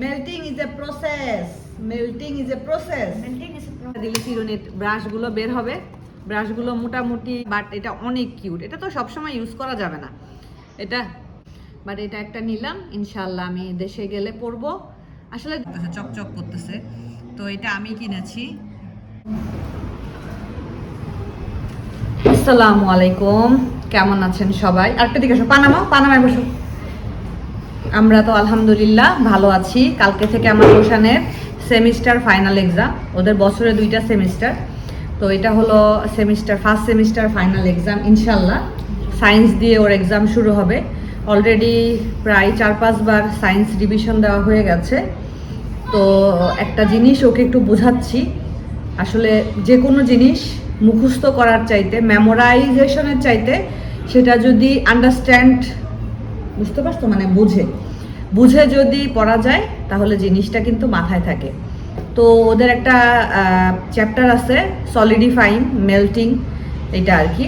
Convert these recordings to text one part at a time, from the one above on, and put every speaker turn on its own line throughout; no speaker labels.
Melting is a process melting is a process
melting is
দিলে চিরুনির ব্রাশগুলো বের হবে ব্রাশগুলো মোটামুটি বাট এটা অনেক কিউট এটা তো সবসময় ইউজ করা যাবে না এটা বাট এটা একটা নিলাম ইনশাল্লাহ আমি দেশে গেলে পরবো আসলে চকচক করতেছে। তো এটা আমি কিনেছি। আসসালামু আলাইকুম। কেমন আছেন সবাই? আরেকটা দিকে আসো পানামা পানামায় বসো। আমরা তো আলহামদুলিল্লাহ ভালো আছি। কালকে থেকে আমার রোশানের সেমিস্টার ফাইনাল এক্সাম। ওদের বছরে দুইটা সেমিস্টার। তো এটা হলো semester, first semester, final exam ইনশাল্লাহ সায়েন্স দিয়ে ওর এক্সাম শুরু হবে। অলরেডি প্রায় চার, পাঁচবার সায়েন্স ডিভিশন দেওয়া হয়ে গেছে। তো একটা জিনিস ওকে একটু বোঝাচ্ছি। আসলে যে কোনো জিনিস মুখস্থ করার চাইতে মেমোরাইজেশনের চাইতে, সেটা যদি আন্ডারস্ট্যান্ড বুঝতে পারছ? মানে বুঝে। বুঝে যদি পড়া যায়, তাহলে জিনিসটা কিন্তু মাথায় থাকে। তো ওদের একটা চ্যাপ্টার আছে সলিডিফাইং মেল্টিং এটা আর কি।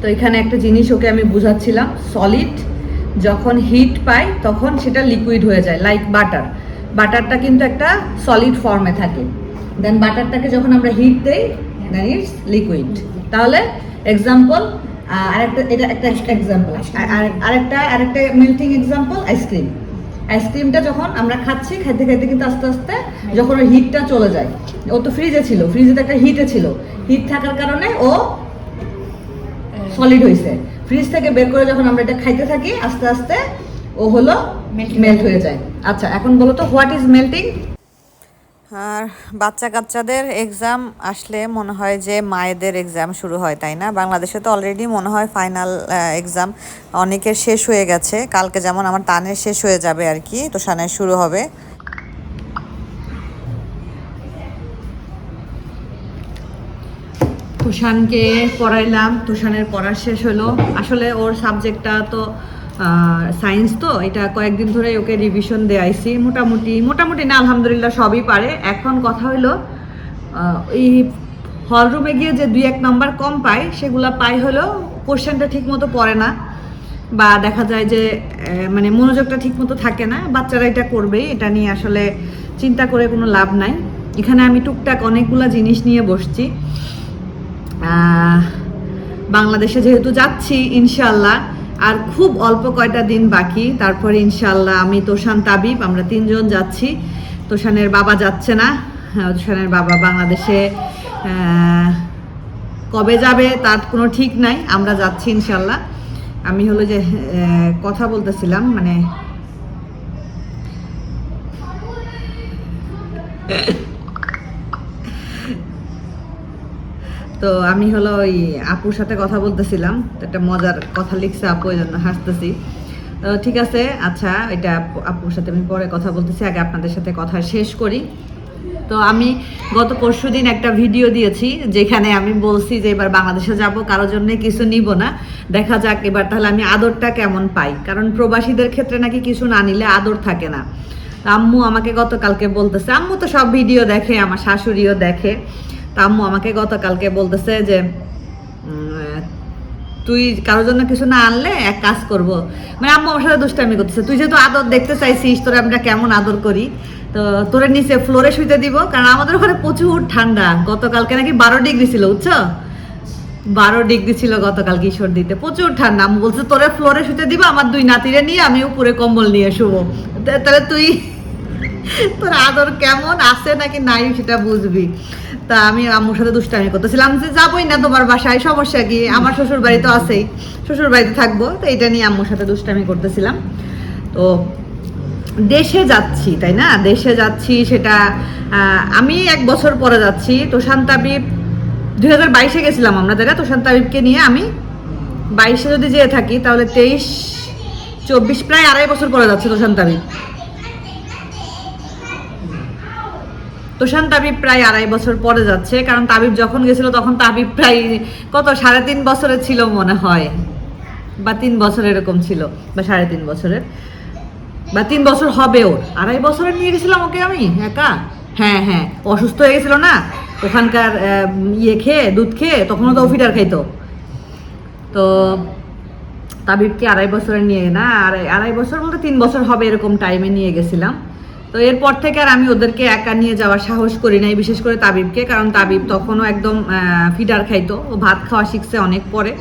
তো এখানে একটা জিনিস ওকে আমি বুঝাচ্ছিলাম সলিড যখন হিট পায়, তখন সেটা লিকুইড হয়ে যায় লাইক বাটার বাটারটা কিন্তু একটা সলিড ফর্মে থাকে। দেন বাটারটাকে যখন আমরা হিট দেই দেন ইটস লিকুইড তাহলে এক্সাম্পল আরেকটা এটা একটা এক্সাম্পল আরেকটা আরেকটা মেল্টিং এক্সাম্পল আইসক্রিম আইসক্রিমটা যখন আমরা খাচ্ছি খাইতে খাইতে কিন্তু আস্তে আস্তে যখন ওই হিটটা চলে যায় ও তো ফ্রিজে ছিল ফ্রিজে তো একটা হিটে ছিল হিট থাকার কারণে ও সলিড হয়েছে ফ্রিজ থেকে বের করে যখন আমরা এটা খাইতে থাকি আস্তে আস্তে ও হলো মেল্ট হয়ে যায়। আচ্ছা এখন বলো তো হোয়াট ইজ মেল্টিং আর বাচ্চা কাচ্চাদের এক্সাম আসলে মনে হয় যে মায়েদের এক্সাম শুরু হয়, তাই না? বাংলাদেশে তো অলরেডি মনে হয় ফাইনাল এক্সাম অনেকের শেষ হয়ে গেছে। কালকে যেমন আমার তানের শেষ হয়ে যাবে আর কি, তো সানের শুরু হবে। তুষানকে পড়াইলাম, তুষানের পড়া শেষ হলো। আসলে ওর সাবজেক্টটা তো সায়েন্স তো, এটা কয়েকদিন ধরে ওকে রিভিশন দেয়াইছি মোটামুটি মোটামুটি না, আলহামদুলিল্লাহ সবই পারে। এখন কথা হলো এই হল রুমে গিয়ে যে দুই এক নাম্বার কম পায়, সেগুলা পাই হলো কোশ্চেনটা ঠিক মতো পড়ে না, বা দেখা যায় যে মানে মনোযোগটা ঠিক মতো থাকে না, বাচ্চারা এটা করবেই, এটা নিয়ে আসলে চিন্তা করে কোনো লাভ নাই। এখানে আমি টুকটাক অনেকগুলো জিনিস নিয়ে বসছি। বাংলাদেশে যেহেতু যাচ্ছি ইনশাল্লাহ আর খুব অল্প কয়টা দিন বাকি। তারপরে ইনশাল্লাহ আমি তোষান তাবিব আমরা তিনজন যাচ্ছি। তোষানের বাবা যাচ্ছে না। হ্যাঁ, তোষানের বাবা বাংলাদেশে কবে যাবে তার কোনো ঠিক নাই। আমরা যাচ্ছি ইনশাল্লাহ আমি হলো যে কথা বলতেছিলাম মানে তো আমি হলো ওই আপুর সাথে কথা বলতেছিলাম। একটা মজার কথা লিখছে আপু, এই জন্য হাসতেছি। তো ঠিক আছে আচ্ছা এটা আপু- আপুর সাথে আমি পরে কথা বলতেছি, আগে আপনাদের সাথে কথা শেষ করি। তো আমি গত পরশু দিন একটা ভিডিও দিয়েছি, যেখানে আমি বলছি যে এবার বাংলাদেশে যাব, কারোর জন্য কিছু নিব না। দেখা যাক, এবার তাহলে আমি আদরটা কেমন পাই। কারণ প্রবাসীদের ক্ষেত্রে নাকি কিছু না নিলে আদর থাকে না। আম্মু আমাকে গতকালকে বলতেছে, আম্মু তো সব ভিডিও দেখে, আমার শাশুড়িও দেখে। তা আম্মু আমাকে গতকালকে বলতেছে যে তুই কারোর জন্য কিছু না আনলে এক কাজ করব। মানে আম্মু আমার সাথে দুষ্টামি করতেছে। তুই যেহেতু আদর দেখতে চাইছিস, তোরা আমরা কেমন আদর করি? তো তোরে নিচে ফ্লোরে শুইতে দিব, কারণ আমাদের ওখানে প্রচুর ঠান্ডা। গতকালকে নাকি বারো ডিগ্রি ছিল, বুঝছ? বারো ডিগ্রি ছিল গতকাল কিশোর দিতে প্রচুর ঠান্ডা। আমি বলছে, তোরে ফ্লোরে শুতে দিব, আমার দুই নাতিরে নিয়ে আমি উপরে কম্বল নিয়ে শুবো। তাহলে তুই তোর আদর কেমন আছে নাকি নাই সেটা বুঝবি। তা আমি আম্মুর সাথে দুষ্টামি করতেছিলাম যে যাবোই না তোমার বাসায়, সমস্যা কি? আমার শ্বশুর বাড়ি তো আছেই শ্বশুর বাড়িতে থাকব, তো এটা নিয়ে আম্মুর সাথে দুষ্টামি করতেছিলাম। তো দেশে যাচ্ছি, তাই না? দেশে যাচ্ছি, সেটা আমি এক বছর পরে যাচ্ছি। তো শান্তাবিব দুই হাজার বাইশে গেছিলাম আমরা, তাই না? তো শান্তাবিবকে নিয়ে আমি বাইশে যদি যেয়ে থাকি, তাহলে তেইশ, চব্বিশ, প্রায় আড়াই বছর পরে যাচ্ছে তো তোষান তাবিব প্রায় আড়াই বছর পরে যাচ্ছে, কারণ তাবিব যখন গেছিল তখন তাবিব প্রায় কত, সাড়ে তিন বছরের ছিল মনে হয়। বা তিন বছর এরকম ছিল, বা সাড়ে তিন বছরের। বা তিন বছর হবে ওর। আড়াই বছরের নিয়ে গেছিলাম ওকে আমি, একা? হ্যাঁ হ্যাঁ। অসুস্থ হয়ে গেছিল না? ওখানকার ইয়ে খেয়ে, দুধ খেয়ে, তখনও তো ফিটার খাইতো। তো তাবিবকে আড়াই বছরের নিয়ে না, আড়াই আড়াই বছর বলতে তিন বছর হবে এরকম টাইমে নিয়ে গেছিলাম। তো এরপর থেকে আর আমি ওদেরকে একা নিয়ে যাওয়ার সাহস করি নাই, বিশেষ করে তাবিবকে, কারণ তাবিব তখনও একদম ফিডার খাইতো। ও ভাত খাওয়া শিখছে অনেক পরে।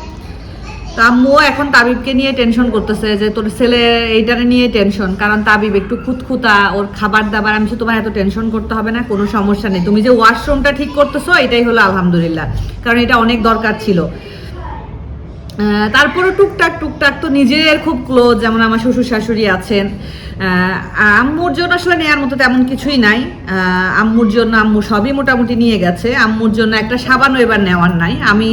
তো আম্মুও এখন তাবিবকে নিয়ে টেনশন করতেছে যে তোর ছেলে এইটারে নিয়ে টেনশন কারণ তাবিব একটু খুঁতখুতা, ওর খাবার দাবার আমি তোমার এত টেনশন করতে হবে না, কোনো সমস্যা নেই। তুমি যে ওয়াশরুমটা ঠিক করতেছো, এটাই হলো আলহামদুলিল্লাহ। কারণ এটা অনেক দরকার ছিল। তারপরে টুকটাক টুকটাক তো নিজের খুব ক্লোজ যেমন আমার শ্বশুর শাশুড়ি আছেন। আম্মুর জন্য আসলে নেওয়ার মতো তেমন কিছুই নাই। আম্মুর জন্য আম্মু সবই মোটামুটি নিয়ে গেছে। আম্মুর জন্য একটা সাবানও এবার নেওয়ার নাই। আমি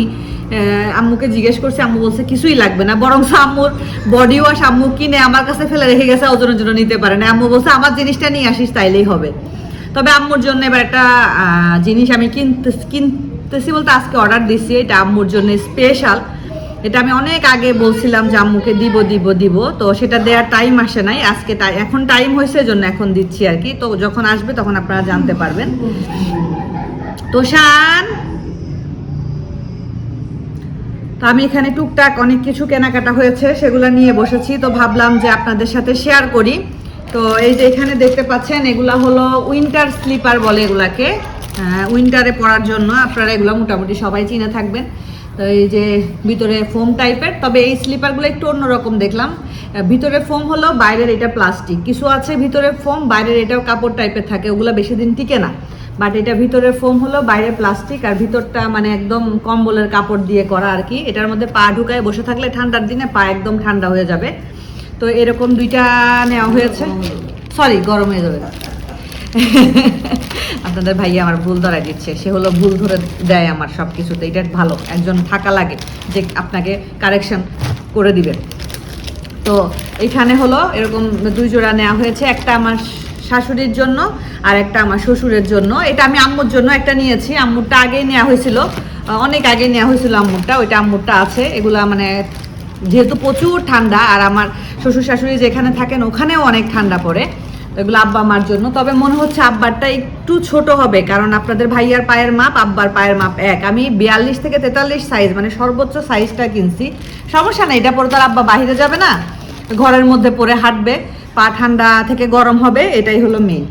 আম্মুকে জিজ্ঞেস করছি, আম্মু বলছে, কিছুই লাগবে না। বরং আম্মুর বডি ওয়াশ আম্মু কিনে আমার কাছে ফেলে রেখে গেছে, ওজনের জন্য নিতে পারে না আম্মু বলছে, আমার জিনিসটা নিয়ে আসিস, তাইলেই হবে। তবে আম্মুর জন্য এবার একটা জিনিস আমি কিনতে, কিনতেছি বলতে আজকে অর্ডার দিচ্ছি এটা আম্মুর জন্য স্পেশাল এটা আমি অনেক আগে বলছিলাম যে আম্মুকে দিব দিব দিব। তো সেটা দেওয়ার টাইম আসে নাই। আজকে টাই এখন টাইম হয়েছে জন্য এখন দিচ্ছি আর কি। তো যখন আসবে তখন আপনারা জানতে পারবেন। তো শান! তো আমি এখানে টুকটাক অনেক কিছু কেনাকাটা হয়েছে, সেগুলো নিয়ে বসেছি। তো ভাবলাম যে আপনাদের সাথে শেয়ার করি। তো এই যে এখানে দেখতে পাচ্ছেন, এগুলা হলো উইন্টার স্লিপার বলে এগুলাকে। উইন্টারে পড়ার জন্য আপনারা এগুলো মোটামুটি সবাই চিনে থাকবেন। তো এই যে ভিতরে ফোম টাইপের, তবে এই স্লিপারগুলো একটু অন্যরকম দেখলাম। ভিতরে ফোম হলো বাইরের এটা প্লাস্টিক। কিছু আছে ভিতরে ফোম, বাইরের এটাও কাপড় টাইপের থাকে, ওগুলো বেশি দিন টিকে না। বাট এটা ভিতরে ফোম হলো বাইরে প্লাস্টিক, আর ভিতরটা মানে একদম কম্বলের কাপড় দিয়ে করা আর কি। এটার মধ্যে পা ঢুকায় বসে থাকলে ঠান্ডার দিনে পা একদম ঠান্ডা হয়ে যাবে। তো এরকম দুইটা নেওয়া হয়েছে। সরি গরম হয়ে যাবে। আপনাদের ভাইয়া আমার ভুল ধরাই দিচ্ছে। সে হলো ভুল ধরে দেয় আমার সব কিছুতে এটা ভালো। একজন থাকা লাগে যে আপনাকে কারেকশন করে দিবে। তো এখানে হলো এরকম দুই জোড়া নেওয়া হয়েছে। একটা আমার শাশুড়ির জন্য আর একটা আমার শ্বশুরের জন্য। এটা আমি আম্মুর জন্য একটা নিয়েছি। আম্মুরটা আগেই নেওয়া হয়েছিল। অনেক আগে নেওয়া হয়েছিল আম্মুরটা। ওইটা আম্মুরটা আছে। এগুলা মানে যেহেতু প্রচুর ঠান্ডা আর আমার শ্বশুর শাশুড়ি যেখানে থাকেন ওখানেও অনেক ঠান্ডা পড়ে। এগুলো আব্বা মার জন্য। তবে মনে হচ্ছে আব্বারটা একটু ছোট হবে, কারণ আপনাদের ভাইয়ার পায়ের মাপ, আব্বার পায়ের মাপ এক। আমি বিয়াল্লিশ থেকে তেতাল্লিশ সাইজ মানে সর্বোচ্চ সাইজটা কিনছি। সমস্যা নেই, এটা পরে তো আর আব্বা বাইরে যাবে না। ঘরের মধ্যে পরে হাঁটবে, পা ঠান্ডা থেকে গরম হবে, এটাই হলো মেন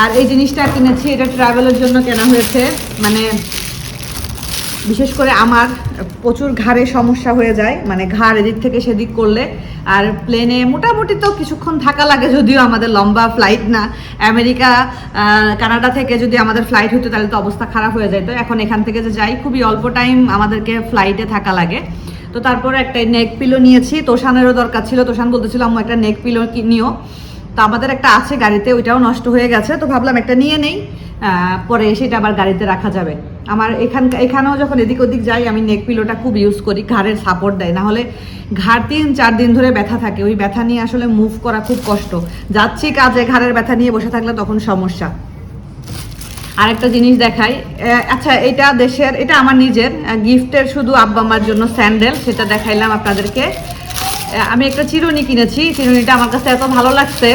আর এই জিনিসটা কিনেছি, এটা ট্রাভেলের জন্য কেনা হয়েছে মানে বিশেষ করে আমার প্রচুর ঘাড়ে সমস্যা হয়ে যায় মানে ঘাড় এদিক থেকে সেদিক করলে। আর প্লেনে মোটামুটি তো কিছুক্ষণ থাকা লাগে যদিও আমাদের লম্বা ফ্লাইট না। আমেরিকা কানাডা থেকে যদি আমাদের ফ্লাইট হতো তাহলে তো অবস্থা খারাপ হয়ে যেত এখন এখান থেকে যে যাই, খুবই অল্প টাইম আমাদেরকে ফ্লাইটে থাকা লাগে। তো তারপরে একটা নেক পিলো নিয়েছি। তোষানেরও দরকার ছিল। তোষান বলতেছিল, আম্মু, একটা নেক পিলো নিও। তো আমাদের একটা আছে গাড়িতে, ওইটাও নষ্ট হয়ে গেছে। তো ভাবলাম একটা নিয়ে নেই। পরে সেটা আবার গাড়িতে রাখা যাবে। আমার এখান এখানেও যখন এদিক ওদিক যাই, আমি নেক পিলোটা খুব ইউজ করি, ঘাড়ের সাপোর্ট দেয়। নাহলে ঘাড় তিন চার দিন ধরে ব্যথা থাকে। ওই ব্যথা নিয়ে আসলে মুভ করা খুব কষ্ট। যাচ্ছি কাজে, ঘাড়ের ব্যথা নিয়ে বসে থাকলে তখন সমস্যা। আরেকটা জিনিস দেখাই আচ্ছা এটা দেশের এটা আমার নিজের গিফটের শুধু আব্বা আমার জন্য স্যান্ডেল, সেটা দেখাইলাম আপনাদেরকে। আমি একটা চিরুনি কিনেছি। চিরুনিটা আমার কাছে এত ভালো লাগছে।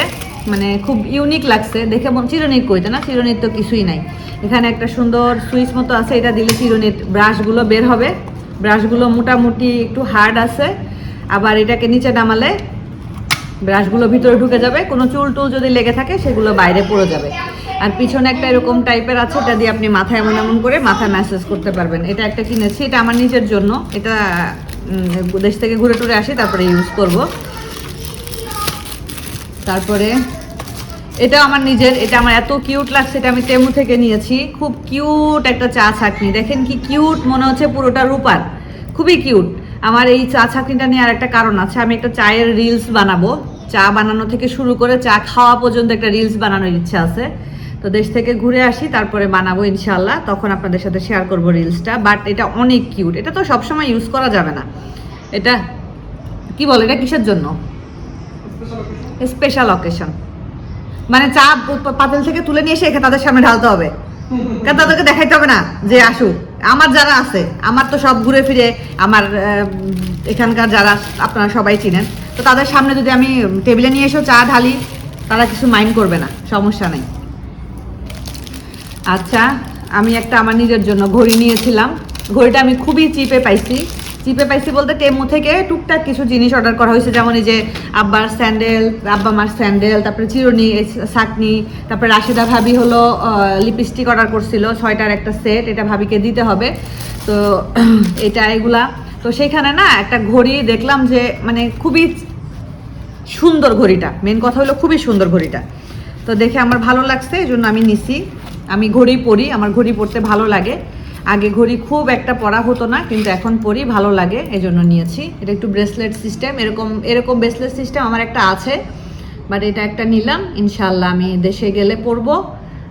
মানে খুব ইউনিক লাগছে। দেখে চিরুনির কইতে না? চিরুনির তো কিছুই নাই। এখানে একটা সুন্দর সুইচ মতো আছে, এটা দিলে চিরুনির ব্রাশগুলো বের হবে। ব্রাশগুলো মোটামুটি একটু হার্ড আছে। আবার এটাকে নিচে নামালে ব্রাশগুলো ভিতরে ঢুকে যাবে। কোনো চুল টুল যদি লেগে থাকে, সেগুলো বাইরে পড়ে যাবে। আর পিছনে একটা এরকম টাইপের আছে, এটা দিয়ে আপনি মাথায় এমন এমন করে মাথায় ম্যাসেজ করতে পারবেন। এটা একটা কিনেছি, এটা আমার নিজের জন্য। এটা দেশ থেকে ঘুরে টুরে আসি, তারপরে ইউজ করব। তারপরে, এটা আমার নিজের, এটা আমার এত কিউট লাগছে, এটা আমি তেমু থেকে নিয়েছি। খুব কিউট একটা চা ছাকনি। দেখেন কি কিউট মনে হচ্ছে পুরোটা রূপার। খুবই কিউট আমার এই চা ছাকনিটা নিয়ে আর একটা কারণ আছে। আমি একটা চায়ের রিলস বানাবো। চা বানানো থেকে শুরু করে চা খাওয়া পর্যন্ত একটা রিলস বানানোর ইচ্ছা আছে। তো দেশ থেকে ঘুরে আসি, তারপরে বানাবো ইনশাল্লাহ তখন আপনাদের সাথে শেয়ার করব রিলসটা বাট এটা অনেক কিউট এটা তো সবসময় ইউজ করা যাবে না। এটা, কি বলে, এটা কিসের জন্য? স্পেশাল অকেশন মানে চা পাতিল থেকে তুলে নিয়ে এসে তাদের সামনে ঢালতে হবে। কারণ তাদেরকে দেখাইতে হবে না যে আসুক আমার যারা আছে, আমার তো সব ঘুরে ফিরে, আমার এখানকার যারা আপনারা সবাই চিনেন, তো তাদের সামনে যদি আমি টেবিলে নিয়ে এসেও চা ঢালি, তারা কিছু মাইন্ড করবে না, সমস্যা নেই। আচ্ছা আমি একটা আমার নিজের জন্য ঘড়ি নিয়েছিলাম। ঘড়িটা আমি খুবই চিপে পাইছি। চিপে পাইছি বলতে টেমু থেকে টুকটাক কিছু জিনিস অর্ডার করা হয়েছে। যেমন এই যে আব্বার স্যান্ডেল আব্বা মার স্যান্ডেল তারপরে চিরুনি সাকনি তারপরে রাশিদা ভাবি হলো লিপস্টিক অর্ডার করছিল, ছয়টার একটা সেট এটা ভাবিকে দিতে হবে। তো এটা এগুলা। তো সেইখানে না একটা ঘড়ি দেখলাম যে মানে খুবই সুন্দর ঘড়িটা। মেন কথা হলো খুবই সুন্দর ঘড়িটা। তো দেখে আমার ভালো লাগছে এই জন্য আমি নিছি। আমি ঘড়ি পরি, আমার ঘড়ি পরতে ভালো লাগে। আগে ঘড়ি খুব একটা পরা হতো না, কিন্তু এখন পরি, ভালো লাগে এই জন্য নিয়েছি। এটা একটু ব্রেসলেট সিস্টেম এরকম এরকম ব্রেসলেট সিস্টেম আমার একটা আছে বাট এটা একটা নিলাম ইনশাল্লাহ আমি দেশে গেলে পরবো।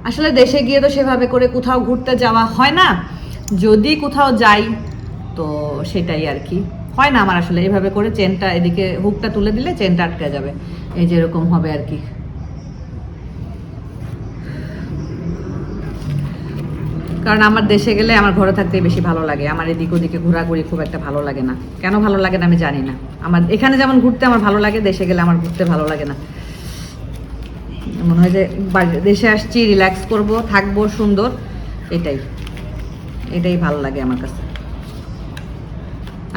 আসলে দেশে গিয়ে তো সেভাবে করে কোথাও ঘুরতে যাওয়া হয় না, যদি কোথাও যাই, তো সেটাই আর কি। হয় না আমার আসলে এইভাবে করে চেনটা এদিকে হুকটা তুলে দিলে চেনটা আটকে যাবে, এই যে এরকম হবে আর কি। কারণ আমার দেশে গেলে আমার ঘরে থাকতে বেশি ভালো লাগে। আমার এদিক ওদিকে ঘোরাঘুরি খুব একটা ভালো লাগে না। কেন ভালো লাগে না আমি জানি না। আমার এখানে যেমন ঘুরতে আমার ভালো লাগে, দেশে গেলে আমার ঘুরতে ভালো লাগে না। মনে হয় যে দেশে আসছি রিল্যাক্স করব, থাকব, সুন্দর, এটাই। এটাই ভালো লাগে আমার কাছে।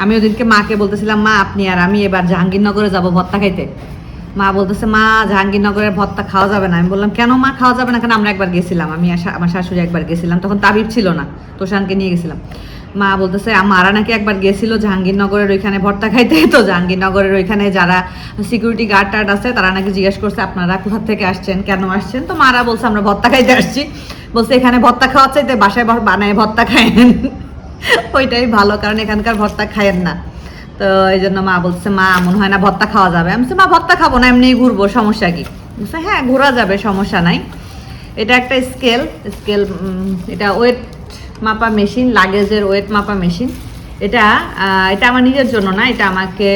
আমি ওদিনকে মাকে বলতেছিলাম, মা, আপনি আর আমি এবার জাহাঙ্গীরনগরে যাব ভত্তা খাইতে। মা বলতেছে, মা, জাহাঙ্গীরনগরের ভত্তা খাওয়া যাবে না। আমি বললাম, কেন মা খাওয়া যাবে না? কেন আমরা একবার গেছিলাম? আমি আমার শাশুড়ি একবার গেছিলাম। তখন তাবিব ছিল না, তোষানকে নিয়ে গেছিলাম। মা বলতেছে আমারা নাকি একবার গেছিল জাহাঙ্গীরনগরের ওইখানে ভর্তা খাইতে? তো জাহাঙ্গীরনগরের ওইখানে যারা সিকিউরিটি গার্ড টার্ড আছে, তারা নাকি জিজ্ঞেস করছে, আপনারা কোথা থেকে আসছেন? কেন আসছেন? তো মারা বলছে, আমরা ভত্তা খাইতে আসছি। বলছে, এখানে ভত্তা খাওয়া চাইতে বাসায় বানায় ভত্তা খায়েন। ওইটাই ভালো, কারণ এখানকার ভর্তা খায়েন না। তো এই জন্য মা বলছে, মা, মনে হয় না ভত্তা খাওয়া যাবে। আমি মা ভত্তা খাব না, এমনি ঘুরবো, সমস্যা কি? বলছে হ্যাঁ ঘোরা যাবে, সমস্যা নাই। এটা একটা স্কেল স্কেল এটা ওয়েট মাপা মেশিন, লাগেজের ওয়েট মাপা মেশিন। এটা এটা আমার নিজের জন্য না, এটা আমাকে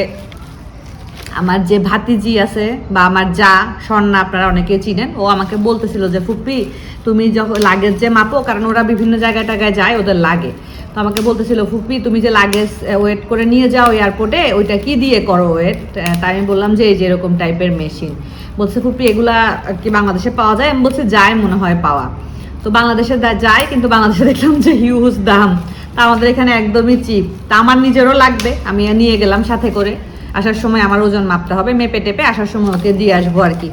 আমার যে ভাতিজি আছে বা আমার যা স্বর্ণা আপনারা অনেকে চিনেন, ও আমাকে বলতেছিল যে ফুপি তুমি যখন লাগেজ যে মাপো, কারণ ওরা বিভিন্ন জায়গায় টাগায় যায়, ওদের লাগে। তো আমাকে বলতেছিল ফুপি তুমি যে লাগেজ ওয়েট করে নিয়ে যাও এয়ারপোর্টে, ওইটা কি দিয়ে করো ওয়েট? তাই আমি বললাম যে, এই যে এরকম টাইপের মেশিন। বলছে ফুপি এগুলা কি বাংলাদেশে পাওয়া যায়? আমি বলছি, যায়, মনে হয় পাওয়া। তো বাংলাদেশে যায়, কিন্তু বাংলাদেশে দেখলাম যে হিউজ দাম। তা আমাদের এখানে একদমই চিপ তা আমার নিজেরও লাগবে, আমি নিয়ে গেলাম সাথে করে। আসার সময় আমার ওজন মাপতে হবে, মেপে টেপে আসার সময় ওকে দিয়ে আসব আর কি,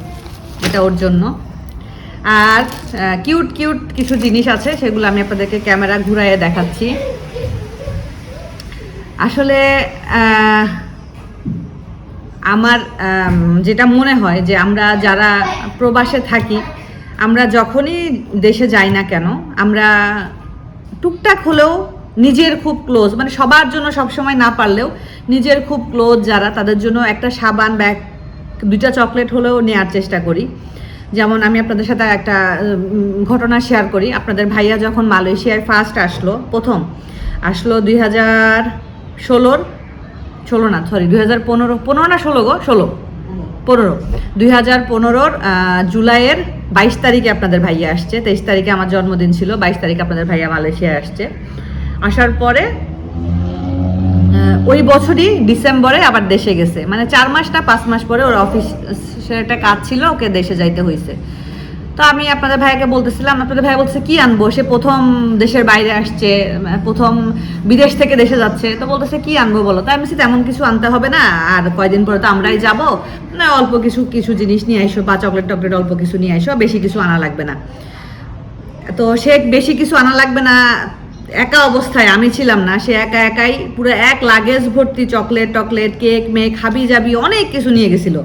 এটা ওর জন্য। আর কিউট কিউট কিছু জিনিস আছে, সেগুলো আমি আপনাদেরকে ক্যামেরা ঘুরাইয়ে দেখাচ্ছি। আসলে আমার যেটা মনে হয় যে আমরা যারা প্রবাসে থাকি, আমরা যখনই দেশে যাই না কেন, আমরা টুকটাক হলেও নিজের খুব ক্লোজ মানে সবার জন্য সবসময় না পারলেও নিজের খুব ক্লোজ যারা, তাদের জন্য একটা সাবান ব্যাগ দুইটা চকলেট হলেও নেওয়ার চেষ্টা করি। যেমন আমি আপনাদের সাথে একটা ঘটনা শেয়ার করি। আপনাদের ভাইয়া যখন মালয়েশিয়ায় ফার্স্ট আসলো, প্রথম, আসলো দুই হাজার ষোলোর, ষোলো না সরি দুই হাজার পনেরো পনেরো না ষোলো গো? ষোলো, পনেরো। দুই হাজার পনেরোর জুলাইয়ের বাইশ তারিখে আপনাদের ভাইয়া আসছে, তেইশ তারিখে আমার জন্মদিন ছিল, বাইশ তারিখে আপনাদের ভাইয়া মালয়েশিয়ায় আসছে। আসার পরে ওই বছরই ডিসেম্বরে আবার দেশে গেছে। মানে চার মাস না পাঁচ মাস পরে ওর অফিসের একটা কাজ ছিল, ওকে দেশে যাইতে হয়েছে তো আমি আপনাদের ভাইয়াকে বলতেছিলাম, আপনাদের ভাই বলছে, কি আনব? সে প্রথম দেশের বাইরে আসছে, প্রথম বিদেশ থেকে দেশে যাচ্ছে। তো বলতেছে, কি আনব বলো? তো আমি তেমন কিছু আনতে হবে না, আর কয়দিন পরে তো আমরাই যাব। না, অল্প কিছু কিছু জিনিস নিয়ে আইসো, বা চকলেট টকলেট অল্প কিছু নিয়ে আইসো, বেশি কিছু আনা লাগবে না। তো সে বেশি কিছু আনা লাগবে না একা অবস্থায় আমি ছিলাম না, সে একা একাই পুরো এক লাগেজ ভর্তি চকলেট টকলেট কেক মেক হাবি জাবি অনেক কিছু নিয়ে গেছিল।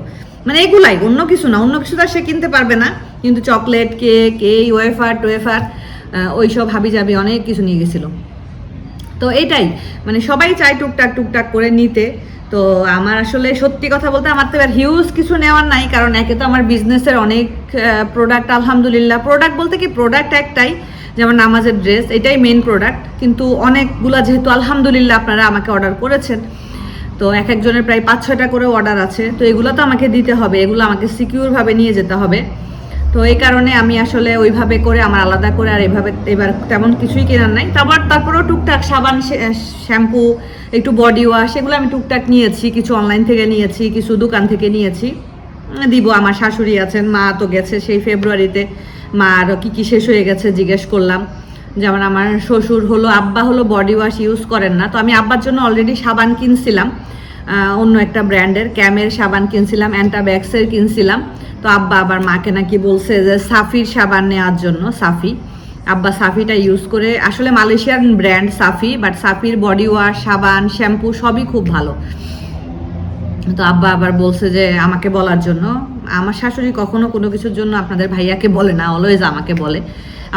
মানে এগুলাই, অন্য কিছু না, অন্য কিছু তো সে কিনতে পারবে না। কিন্তু চকলেট কেক এই ওয়েফার টোয়েফার ওই সব হাবি জাবি অনেক কিছু নিয়ে গেছিল। তো এটাই মানে সবাই চায় টুকটাক টুকটাক করে নিতে। তো আমার আসলে সত্যি কথা বলতে আমার তো এবার হিউজ কিছু নেওয়ার নাই, কারণ একে তো আমার বিজনেসের অনেক প্রোডাক্ট আলহামদুলিল্লাহ। প্রোডাক্ট বলতে কি প্রোডাক্ট একটাই যেমন নামাজের ড্রেস এটাই মেন প্রোডাক্ট কিন্তু অনেকগুলা যেহেতু আলহামদুলিল্লাহ আপনারা আমাকে অর্ডার করেছেন, তো এক একজনের প্রায় পাঁচ ছয়টা করে অর্ডার আছে। তো এগুলো তো আমাকে দিতে হবে, এগুলো আমাকে সিকিউরভাবে নিয়ে যেতে হবে। তো এই কারণে আমি আসলে ওইভাবে করে, আমার আলাদা করে আর এভাবে এবার তেমন কিছুই কেনার নাই। তারপর, তারপরেও টুকটাক সাবান শ্যাম্পু, একটু বডি ওয়াশ এগুলো আমি টুকটাক নিয়েছি, কিছু অনলাইন থেকে নিয়েছি, কিছু দোকান থেকে নিয়েছি। দিব, আমার শাশুড়ি আছেন, মা তো গেছে সেই ফেব্রুয়ারিতে মা আরও কী কী শেষ হয়ে গেছে জিজ্ঞেস করলাম। যেমন আমার শ্বশুর হলো, আব্বা হলো বডি ওয়াশ ইউজ করেন না। তো আমি আব্বার জন্য অলরেডি সাবান কিনছিলাম অন্য একটা ব্র্যান্ডের, ক্যামের সাবান কিনছিলাম অ্যান্টাব্যাক্সের কিনছিলাম। তো আব্বা আবার মাকে নাকি বলছে যে, সাফির সাবান নেওয়ার জন্য, সাফি। আব্বা সাফিটা ইউজ করে, আসলে মালয়েশিয়ান ব্র্যান্ড সাফি বাট সাফির বডি ওয়াশ সাবান শ্যাম্পু সবই খুব ভালো। তো আব্বা আবার বলছে যে আমাকে বলার জন্য। আমার শাশুড়ি কখনো কোনো কিছুর জন্য আপনাদের ভাইয়াকে বলে না অলওয়েজ আমাকে বলে।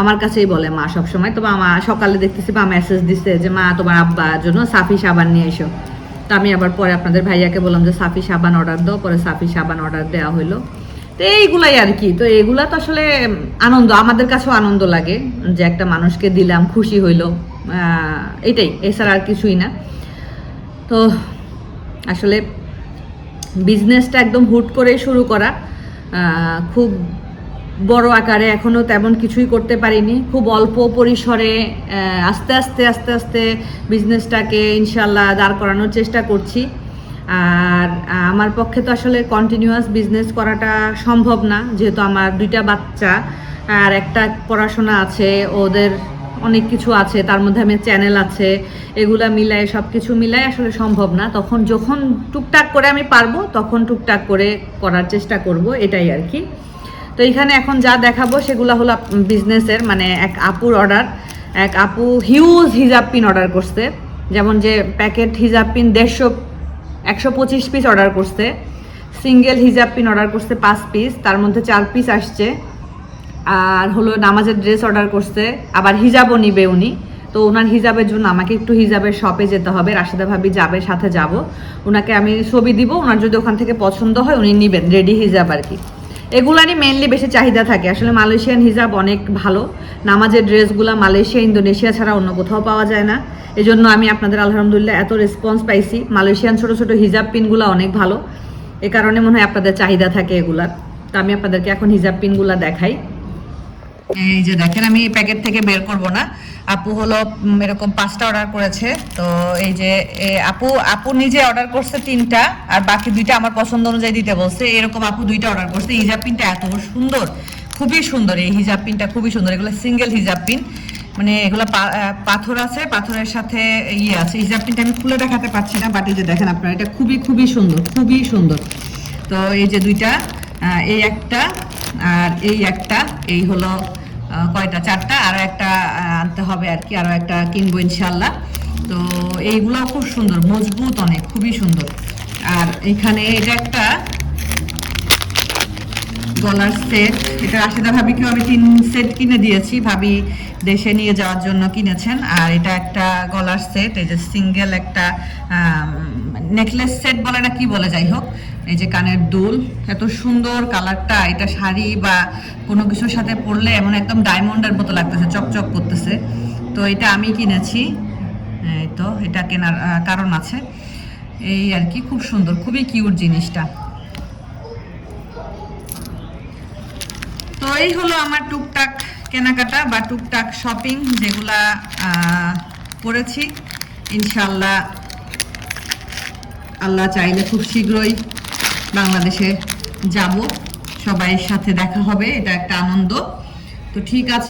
আমার কাছেই বলে মা সবসময়। তো মা সকালে দেখতেছি মা মেসেজ দিচ্ছে যে, মা, তোমার আব্বার জন্য সাফি সাবান নিয়ে এসো। তো আমি আবার পরে আপনাদের ভাইয়াকে বললাম যে, সাফি সাবান অর্ডার দাও। পরে সাফি সাবান অর্ডার দেওয়া হলো তো এইগুলাই আর কি। তো এগুলা তো আসলে আনন্দ। আমাদের কাছেও আনন্দ লাগে যে একটা মানুষকে দিলাম, খুশি হইল। এটাই। এছাড়া আর কিছুই না। তো আসলে বিজনেসটা একদম হুট করে শুরু করা। খুব বড় আকারে এখনও তেমন কিছুই করতে পারিনি। খুব অল্প পরিসরে আস্তে আস্তে আস্তে আস্তে বিজনেসটাকে ইনশাল্লাহ দাঁড় করানোর চেষ্টা করছি। আর আমার পক্ষে তো আসলে কন্টিনিউয়াস বিজনেস করাটা সম্ভব না, যেহেতু আমার দুইটা বাচ্চা, আর একটা পড়াশোনা আছে, ওদের অনেক কিছু আছে, তার মধ্যে আমি চ্যানেল আছে, এগুলা মিলায় সব কিছু মিলায় আসলে সম্ভব না। তখন যখন টুকটাক করে আমি পারব, তখন টুকটাক করে করার চেষ্টা করব, এটাই আর কি। তো এখানে এখন যা দেখাবো, সেগুলো হলো বিজনেসের মানে এক আপুর অর্ডার এক আপু হিউজ হিজাব পিন অর্ডার করছে। যেমন যে প্যাকেট হিজাব পিন দেড়শো, একশো পঁচিশ পিস অর্ডার করছে। সিঙ্গেল হিজাব পিন অর্ডার করছে পাঁচ পিস তার মধ্যে চার পিস আসছে। আর হলো নামাজের ড্রেস অর্ডার করছে, আবার হিজাবও নিবে উনি। তো ওনার হিজাবের জন্য আমাকে একটু হিজাবের শপে যেতে হবে, রাশেদা ভাবি যাবে, সাথে যাব। ওনাকে আমি ছবি দিব ওনার যদি ওখান থেকে পছন্দ হয় উনি নেবেন রেডি হিজাব আর কি। এগুলারই মেনলি বেশি চাহিদা থাকে। আসলে মালয়েশিয়ান হিজাব অনেক ভালো। নামাজের ড্রেসগুলো মালয়েশিয়া, ইন্দোনেশিয়া ছাড়া অন্য কোথাও পাওয়া যায় না। এজন্য আমি আপনাদের আলহামদুলিল্লাহ এত রেসপন্স পাইছি। মালয়েশিয়ান ছোট ছোট হিজাব পিনগুলো অনেক ভালো। এ কারণে মনে হয় আপনাদের চাহিদা থাকে এগুলার। তো আমি আপনাদেরকে এখন হিজাব পিনগুলো দেখাই। এই যে দেখেন, আমি প্যাকেট থেকে বের করব না। আপু হলো এরকম পাঁচটা অর্ডার করেছে। তো এই যে আপু আপু নিজে অর্ডার করছে তিনটা, আর বাকি দুইটা আমার পছন্দ অনুযায়ী দিতে বলছে। এরকম আপু দুইটা অর্ডার করছে। হিজাব পিনটা এত সুন্দর, খুবই সুন্দর। এই হিজাব পিনটা খুবই সুন্দর। এগুলো সিঙ্গেল হিজাব পিন। মানে এগুলো পাথর আছে, পাথরের সাথে ইয়ে আছে। হিজাব পিনটা আমি খুলে দেখাতে পারছি না বাট এই যে দেখেন আপনারা, এটা খুবই খুবই সুন্দর খুবই সুন্দর। তো এই যে দুইটা এই একটা আর এই একটা, এই হলো কয়টা? চারটা আরও একটা আনতে হবে আর কি আরও একটা কিনবো ইনশাল্লাহ তো এইগুলো খুব সুন্দর, মজবুত অনেক, খুবই সুন্দর। আর এখানে এটা একটা গলার সেট, এটা রাশিদা ভাবিকেও আমি তিন সেট কিনে দিয়েছি, ভাবি দেশে নিয়ে যাওয়ার জন্য কিনেছেন। আর এটা একটা গলার সেট, এই যে সিঙ্গেল একটা নেকলেস সেট বলে না কি বলে, যাই হোক। এই যে কানের দুল, এত সুন্দর কালারটা, এটা শাড়ি বা কোনো কিছুর সাথে পরলে এমন একদম ডায়মন্ডের মতো লাগতেছে, চকচক করতেছে। তো এটা আমি কিনেছি, এই তো, এটা কেনার কারণ আছে। এই আর কি, খুব সুন্দর, খুবই কিউট জিনিসটা। তো এই হলো আমার টুকটাক কেনাকাটা বা টুকটাক শপিং যেগুলা করেছি। ইনশাল্লাহ আল্লাহ চাইলে খুব শীঘ্রই বাংলাদেশে যাব। সবাই সাথে দেখা হবে এটা একটা আনন্দ। তো ঠিক আছে।